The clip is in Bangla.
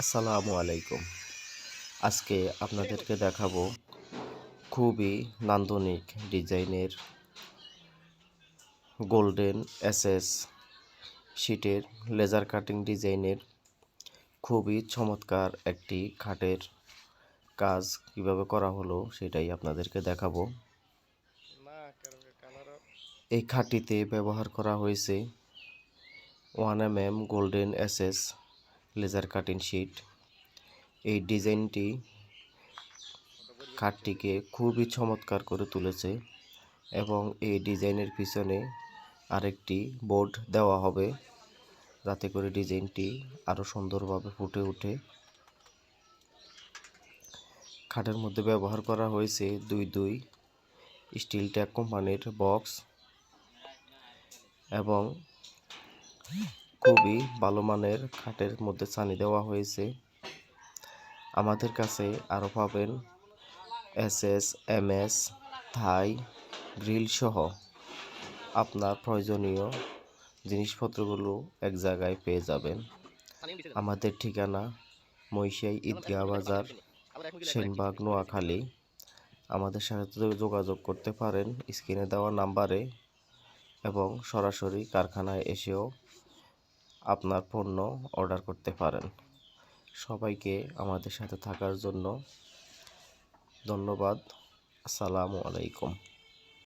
আসসালামু আলাইকুম। আজকে আপনাদেরকে দেখাবো খুবই নান্দনিক ডিজাইনের গোল্ডেন এসএস শিটের লেজার কাটিং ডিজাইনের খুবই চমৎকার একটি খাটের কাজ কীভাবে করা হলো সেটাই আপনাদেরকে দেখাবো। এই খাটটিতে ব্যবহার করা হয়েছে one M M golden SS laser cutting sheet. এই ডিজাইনটি খাটটিকে খুবই চমৎকার করে তুলেছে এবং এই ডিজাইনের পিছনে আরেকটি বোর্ড দেওয়া হবে যাতে করে ডিজাইনটি আরও সুন্দরভাবে ফুটে ওঠে। খাটের মধ্যে ব্যবহার করা হয়েছে দুই দুই স্টিল ট্যাগ কোম্পানির বক্স এবং খুবই ভালো মানের খাটের মধ্যে ছানি দেওয়া হয়েছে। আমাদের কাছে আরও পাবেন এস এস এম এস থাই, গ্রিল সহ আপনার প্রয়োজনীয় জিনিসপত্রগুলো এক জায়গায় পেয়ে যাবেন। আমাদের ঠিকানা মহিষাই ঈদগাহ বাজার, সেনবাগ, নোয়াখালী। আমাদের সাথে যোগাযোগ করতে পারেন, স্ক্রিনে দেওয়া নাম্বারে এবং সরাসরি কারখানায় এসেও আপনার পণ্য অর্ডার করতে পারেন। সবাইকে আমাদের সাথে থাকার জন্য ধন্যবাদ। আসসালামু আলাইকুম।